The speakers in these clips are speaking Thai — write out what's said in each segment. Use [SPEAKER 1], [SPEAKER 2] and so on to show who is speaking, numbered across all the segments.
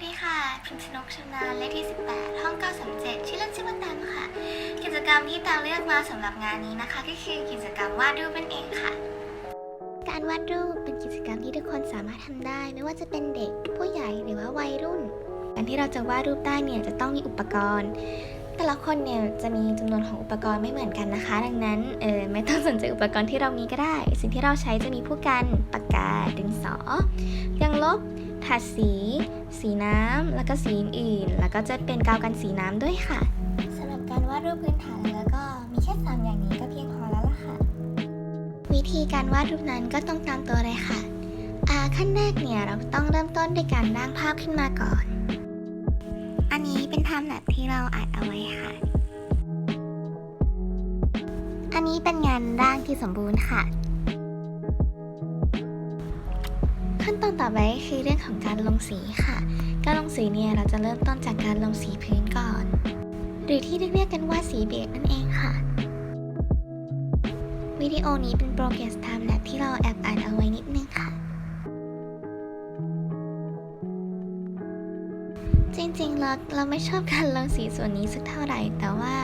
[SPEAKER 1] วัสดีค่ะ พิมพ์ชนกชำนาญเลขที่ 18 ห้อง 937 ชื่อเล่นชื่อว่าตันค่ะ กิจกรรมที่ตันเลือกมาสำหรับงานนี้นะคะ ก็คือกิจกรรมวาดรูปนั่นเองค่ะ การวาดรูปเป็นกิจกรรมที่ทุกคนสามารถทำได้ ไม่ว่าจะเป็นเด็ก ผู้ใหญ่หรือว่าวัยรุ่น การที่เราจะวาดรูปได้เนี่ยจะต้องมีอุปกรณ์ แต่ละคนเนี่ยจะมีจำนวนของอุปกรณ์ไม่เหมือนกันนะคะ ดังนั้นเออไม่ต้องสนใจอุปกรณ์ที่เรามีก็ได้ สิ่งที่เราใช้จะมีผู้กันปากกาดินสอยางลบ ถาดสี สีน้ำ แล้วก็สีอื่นๆแล้วก็จะเป็นกาวกันสีน้ำด้วยค่ะสำหรับการวาดรูปพื้นฐานแล้วก็มีแค่สามอย่างนี้ก็เพียงพอแล้วล่ะค่ะ วิธีการวาดรูปนั้นก็ต้องตามตัวเลยค่ะอ่าขั้นแรกเนี่ยเราต้องเริ่มต้นด้วยการร่างภาพขึ้นมาก่อน อันนี้เป็นไทม์แลปที่เราอัดเอาไว้ค่ะ อันนี้เป็นงานร่างที่สมบูรณ์ค่ะ ต่อไปคือเรื่องของการลงสีค่ะ การลงสีเนี่ยเราจะเริ่มต้นจากการลงสีพื้นก่อน หรือที่เรียกกันว่าสีเบจนั่นเองค่ะ วิดีโอนี้เป็นโปรเกรส Time Lapse ที่เราแอบอ่านเอาไว้นิดนึงค่ะ จริงๆแล้วเราไม่ชอบการลงสีส่วนนี้สักเท่าไหร่ แต่ว่า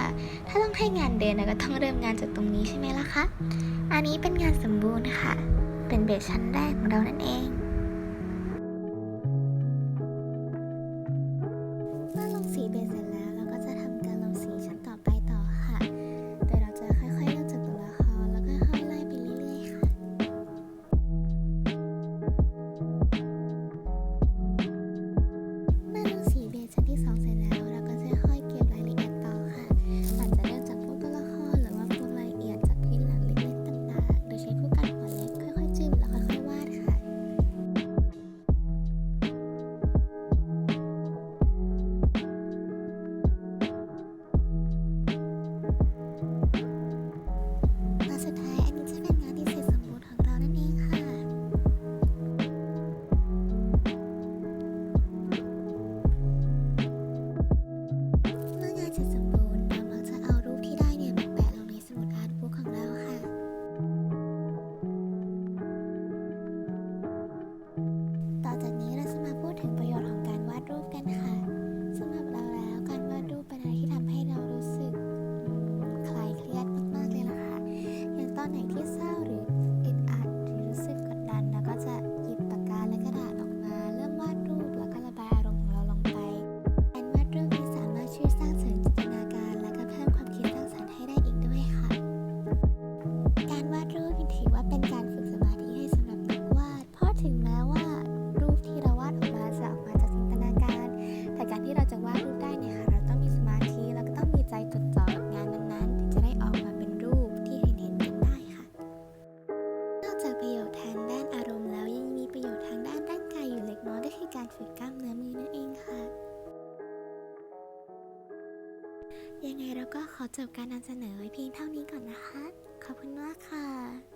[SPEAKER 1] ถ้าต้องให้งานเดินเราก็ต้องเริ่มงานจากตรงนี้ใช่ไหมล่ะคะ อันนี้เป็นงานสมบูรณ์ค่ะเป็นเบสชั้นแรกของเรานั่นเอง การฝึกกล้ามเนื้อมือนั่นเองค่ะ ยังไงเราก็ขอจบการนำเสนอไว้เพียงเท่านี้ก่อนนะคะ ขอบคุณมากค่ะ